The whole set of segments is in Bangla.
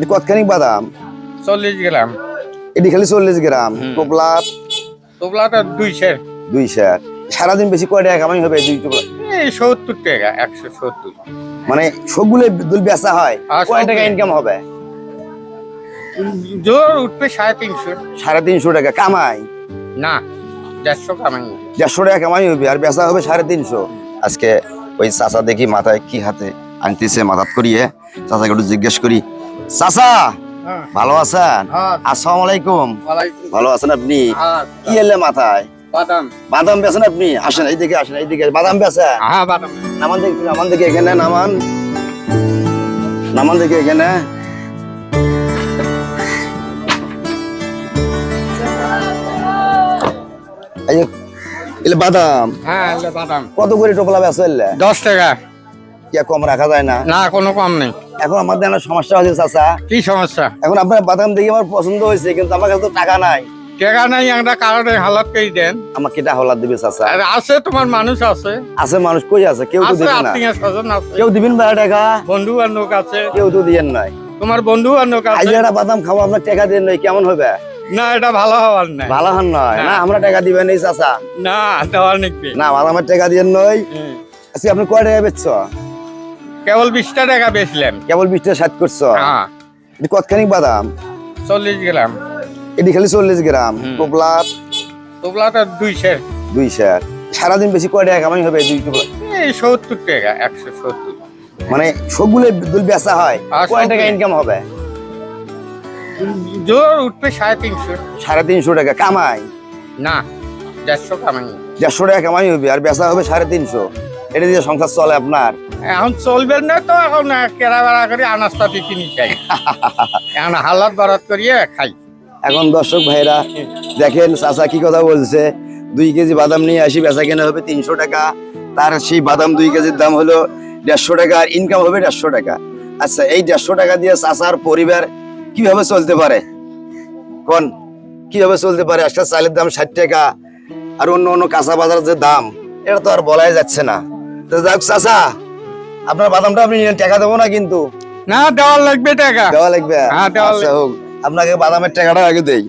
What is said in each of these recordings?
কতখানি বাদাম? চল্লিশ গ্রাম। এটি খালি চল্লিশ গ্রাম। টোপলা? তোবলাটা দুইশো দুই শেয়ার সারাদিন বেশি কয় টাকা কামাই হবে দুই টোপলা? এই সত্তর টাকা একশো সত্তর। মানে সবগুলো দুল বেচা হয় আর কয় টাকা। ইনকাম হবে? জোর উঠবে সাড়ে তিনশো। সাড়ে তিনশো টাকা কামাই? না দেড়শো কামাই দেড়শো টাকা কামাই হবে আর বেচা হবে সাড়ে তিনশো। আজকে ওই চাচা দেখি মাথায় কি হাতে আনতেছে মাথাত করিয়ে চাচাকে একটু জিজ্ঞেস করি চাচা হ্যাঁ। ভালো আছেন? হ্যাঁ। আসসালামু আলাইকুম ভালো আছেন আপনি? হ্যাঁ। কি এলে মাথায়? বাদাম। বাদাম বেছেন আপনি? আসেন এইদিকে আসেন এইদিকে। বাদাম হ্যাঁ নামান দেখি নামান দেখি এখানে নামান। নামান দেখি এখানে। এলে বাদাম। হ্যাঁ বাদাম। কত করে টোপলা এলে? দশ টাকা। কি কম রাখা যায় না? না কোনো কম নেই। এখন আমাদের একটা সমস্যা হয়েছে চাচা। কি সমস্যা? এখন আপনার বাদাম দেখে আমার পছন্দ হয়েছে কিন্তু আমার কাছে তো টাকা নাই। টাকা নাই একটা কারণে হালত করে দেন। আমাকে এটা হলার দিবে চাচা। আর আছে তোমার মানুষ আছে। আছে মানুষ কই আছে? কেউ তো আছে দিবে না। কেউ দিবেন বারো টাকা? বন্ধু বান্ধব আছে। কেউ তো দিয়েন নাই। তোমার বন্ধু বান্ধব আজ আছে একটা বাদাম খাব আপনার টাকা দিয়ে নয় কেমন হবে? না এটা ভালো হওয়ার নাই। ভালো হন নয় না। না আমরা টাকা দিবেন এই চাচা। না দেওয়ার নিকবে না বাদামের টাকা দিয়ে নয়। আজকে আপনি কয় টাকা বেচছ? কেবল বিশটা টাকা বেচলাম কেবল বিশ টাকা ষাট করছ? হ্যাঁ। এটি কতখানি বাদাম? চল্লিশ গ্রাম। এটি খালি চল্লিশ গ্রাম। টোপলা? তোবলাটা দুইশো দুই শেয়ার সারাদিন বেশি কয় টাকা কামাই হবে দুই টোপলা? এই সত্তর টাকা একশো সত্তর। মানে সবগুলো দুল বেচা হয় কয় টাকা ইনকাম হবে? জোর উঠবে সাড়ে তিনশো। সাড়ে তিনশো টাকা কামাই? না দেড়শো কামাই। দেড়শো টাকা কামাই হবে আর বেচা হবে সাড়ে তিনশো। এটা দিয়ে সংসার চলে আপনার? এখন চলবে না তো এখন কেরা বেড়া করে আনাজপাতি কিনি খাই। এখন হালাত বারাত করিয়ে খাই। এখন দর্শক ভাইরা দেখেন চাচা কি কথা বলছে দুই কেজি বাদাম নিয়ে আসি বেচা কেনা হবে তিনশো টাকা। তার সেই বাদাম দুই কেজির দাম হলো দেড়শো টাকা আর ইনকাম হবে দেড়শো টাকা। আচ্ছা এই দেড়শো টাকা দিয়ে চাচার পরিবার কীভাবে চলতে পারে? কোন কীভাবে চলতে পারে? একটা চালের দাম ষাট টাকা আর অন্য অন্য কাঁচা বাজারের যে দাম এটা তো আর বলাই যাচ্ছে না। তো যাক চাচা আপনার বাদামটা আপনি টাকা দেবো না কিন্তু? না দেওয়ার লাগবে টাকা। দেওয়া লাগবে? হ্যাঁ, আচ্ছা হোক আপনাকে বাদামের টাকাটা আগে দেই।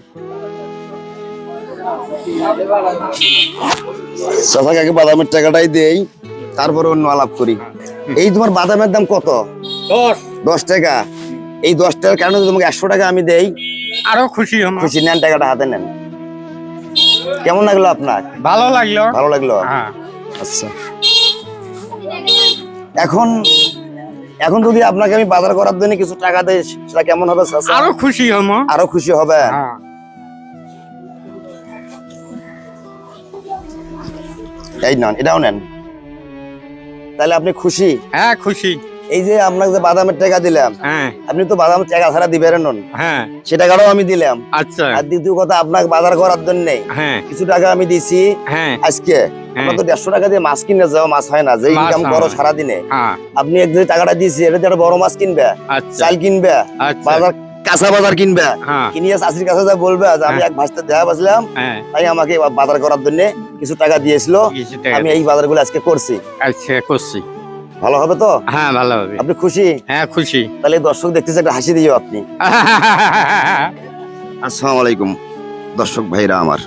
চাচাকে আগে বাদামের টাকাটাই দেই তারপরে অন্য আলাপ করি। এই তোমার বাদামের দাম কত? দশ। দশ টাকা। এই দশ টাকার কারণে তোমাকে একশো টাকা আমি দেই। আরও খুশি খুশি নেন টাকাটা হাতে নেন। কেমন লাগল আপনার? ভালো লাগল। ভালো লাগল? হ্যাঁ। আচ্ছা। এখন এখন যদি আপনাকে আমি বাজার করার জন্য কিছু টাকা দেই সেটা কেমন হবে আরও খুশি হম। আরও খুশি হবে? হ্যাঁ। এই নেন এটাও নেন। তাহলে আপনি খুশি? হ্যাঁ খুশি। এই যে আপনাকে যে বাদামের টাকা দিলাম হ্যাঁ। আপনি তো বাদামের টাকা ছাড়া দিবেন নন হ্যাঁ। সে টাকাটাও আমি দিলাম। আচ্ছা। আর দ্বিতীয় কথা আপনাকে বাজার করার জন্য হ্যাঁ। কিছু টাকা আমি দিছি হ্যাঁ। আজকে। আপনার তো দেড়শো টাকা দিয়ে মাছ কিনে মাছ হয় না যে ইনকাম করো সারাদিনে। হ্যাঁ। আপনি এক যে টাকাটা দিয়েছি এটা দিয়ে বড় মাছ কিনবে আচ্ছা। চাল কিনবে আচ্ছা। বাজার কাঁচা বাজার কিনবে হ্যাঁ। কিনিয়ে চাষির কাছে যা বলবে যে আমি হ্যাঁ। এক ভাসতে দেয়া বাজলাম হ্যাঁ। তাই আমাকে বাজার করার জন্য কিছু টাকা দিয়েছিল। আমি এই বাজারগুলো আজকে করছি। আচ্ছা করছি। ভালো হবে তো? হ্যাঁ ভালো হবে। আপনি খুশি? হ্যাঁ খুশি। তাহলে দর্শক দেখতেছে একটা হাসি দিও আপনি। আসসালামু আলাইকুম দর্শক ভাইরা আমার।